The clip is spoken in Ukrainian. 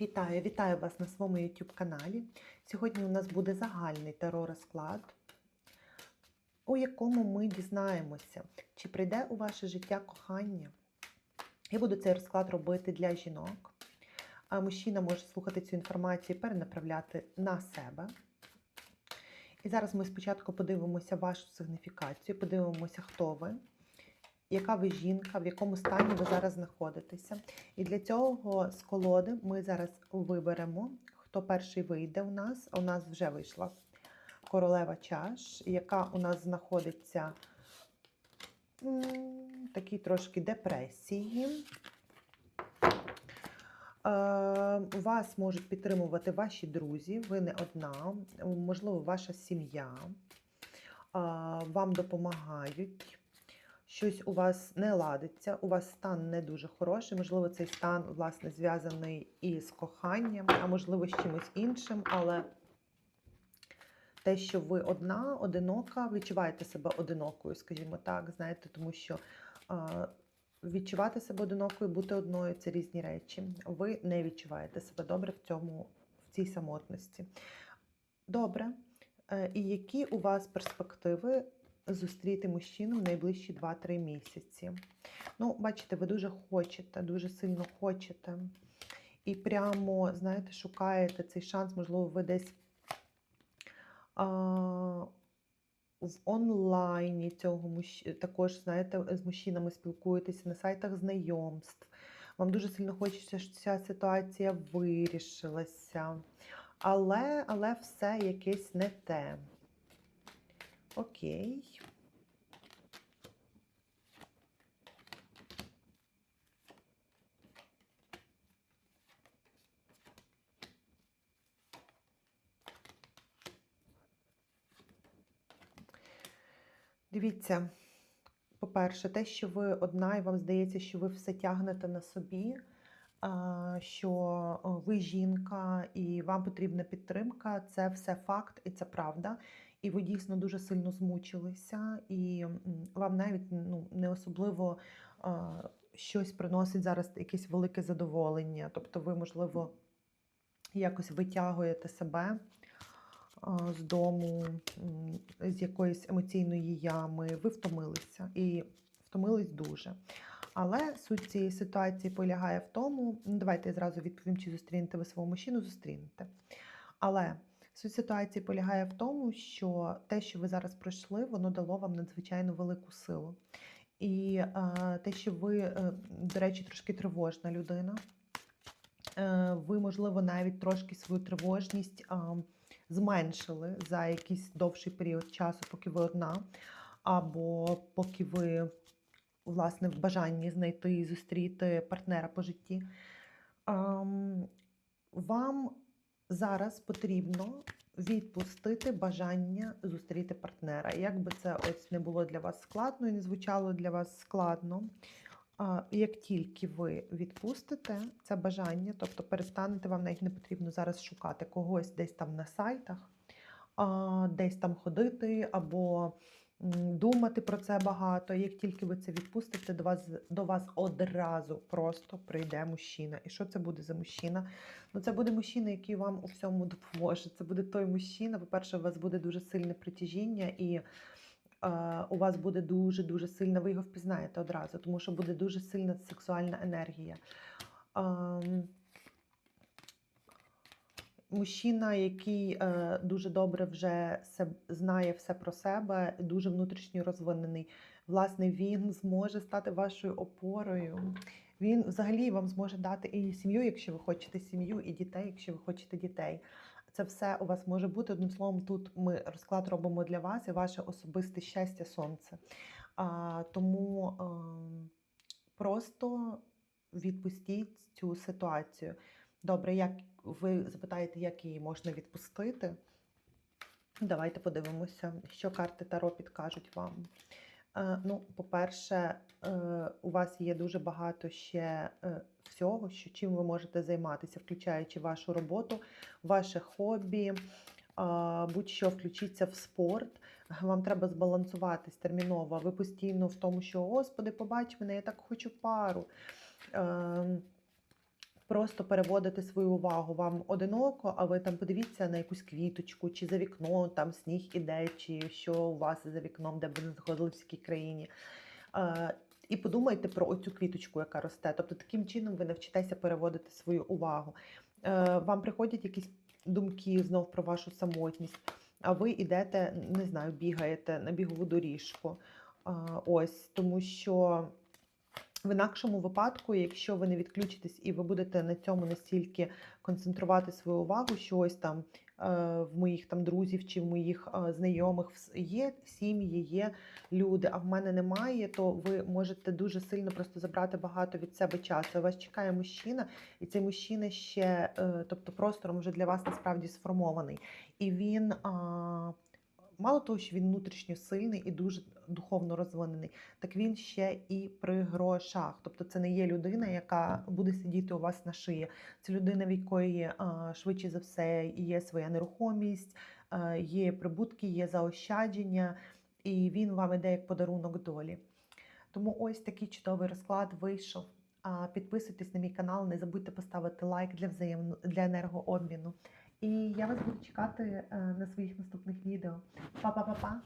Вітаю, вітаю вас на своєму YouTube каналі. Сьогодні у нас буде загальний таро-розклад, у якому ми дізнаємося, чи прийде у ваше життя кохання. Я буду цей розклад робити для жінок. А мужчина може слухати цю інформацію і перенаправляти на себе. І зараз ми спочатку подивимося вашу сигніфікацію, подивимося, хто ви, яка ви жінка, в якому стані ви зараз знаходитеся. І для цього з колоди ми зараз виберемо, хто перший вийде у нас. У нас вже вийшла королева чаш, яка у нас знаходиться в такій трошки депресії. Е, Вас можуть підтримувати ваші друзі, ви не одна, можливо, ваша сім'я. Е, Вам допомагають. Щось у вас не ладиться, у вас стан не дуже хороший. Можливо, цей стан, власне, зв'язаний із коханням, а можливо, з чимось іншим, але те, що ви одна, одинока, відчуваєте себе одинокою, скажімо так, знаєте, тому що відчувати себе одинокою, бути одною це різні речі. Ви не відчуваєте себе добре в цьому, в цій самотності. Добре. Е, І які у вас перспективи зустріти мужчину в найближчі 2-3 місяці? Ну, бачите, ви дуже хочете, дуже сильно хочете. І прямо, знаєте, шукаєте цей шанс, можливо, ви десь а, в онлайні цього також, знаєте, з мужчинами спілкуєтеся на сайтах знайомств. Вам дуже сильно хочеться, щоб ця ситуація вирішилася. Але, але все якесь не те. Окей. Дивіться, по-перше, те, що ви одна, і вам здається, що ви все тягнете на собі, що ви жінка і вам потрібна підтримка, це все факт і це правда. І ви дійсно дуже сильно змучилися, і вам навіть ну, не особливо а, щось приносить зараз якесь велике задоволення. Тобто, ви, можливо, якось витягуєте себе з дому, з якоїсь емоційної ями, ви втомилися і втомились дуже. Але суть цієї ситуації полягає в тому, ну, давайте я зразу відповім, чи зустрінете ви свого мужчину, зустрінете. Але суть ситуації полягає в тому, що те, що ви зараз пройшли, воно дало вам надзвичайно велику силу. І е, те, що ви, е, до речі, трошки тривожна людина, е, ви, можливо, навіть трошки свою тривожність а, зменшили за якийсь довший період часу, поки ви одна, або поки ви, власне, в бажанні знайти і зустріти партнера по житті. Ам, Вам зараз потрібно відпустити бажання зустріти партнера. Як би це ось не було для вас складно і не звучало для вас складно. Як тільки ви відпустите це бажання, тобто перестанете, вам навіть не потрібно зараз шукати когось десь там на сайтах, десь там ходити або думати про це багато. Як тільки ви це відпустите, до вас, до вас одразу просто прийде мужчина. І що це буде за мужчина? Ну, це буде мужчина, який вам у всьому допоможе. Це буде той мужчина. По-перше, у вас буде дуже сильне притяжіння і е, у вас буде дуже-дуже сильна, ви його впізнаєте одразу, тому що буде дуже сильна сексуальна енергія. Ем, Мужчина, який е, дуже добре вже знає все про себе, дуже внутрішньо розвинений. Власне, він зможе стати вашою опорою. Він взагалі вам зможе дати і сім'ю, якщо ви хочете сім'ю, і дітей, якщо ви хочете дітей. Це все у вас може бути. Одним словом, тут ми розклад робимо для вас і ваше особисте щастя, сонце. А, тому а, просто відпустіть цю ситуацію. Добре, як ви запитаєте, як її можна відпустити? Давайте подивимося, що карти Таро підкажуть вам. Е, Ну, по-перше, е, у вас є дуже багато ще е, всього, що чим ви можете займатися, включаючи вашу роботу, ваше хобі, будь-що включіться в спорт. Вам треба збалансуватись терміново. Ви постійно в тому, що Господи, побач мене, я так хочу пару. Просто переводите свою увагу. Вам одиноко, а ви там подивіться на якусь квіточку, чи за вікном там сніг іде, чи що у вас за вікном, де ви знаходились в якій країні. І подумайте про оцю квіточку, яка росте. Тобто таким чином ви навчитеся переводити свою увагу. Е, Вам приходять якісь думки знов про вашу самотність, а ви йдете, не знаю, бігаєте на бігову доріжку. Ось, тому що в інакшому випадку, якщо ви не відключитесь і ви будете на цьому настільки концентрувати свою увагу, що ось там е, в моїх там друзів чи в моїх е, знайомих є сім'ї, є люди, а в мене немає, то ви можете дуже сильно просто забрати багато від себе часу. Вас чекає мужчина, і цей мужчина ще, е, тобто простором вже для вас насправді сформований. І він. Мало того, що він внутрішньо сильний і дуже духовно розвинений, так він ще і при грошах. Тобто це не є людина, яка буде сидіти у вас на шиї. Це людина, в якої швидше за все є своя нерухомість, є прибутки, є заощадження, і він вам іде як подарунок долі. Тому ось такий чудовий розклад вийшов. Підписуйтесь на мій канал, не забудьте поставити лайк для взаємно для енергообміну. І я вас буду чекати е, на своїх наступних відео. Па-па-па-па!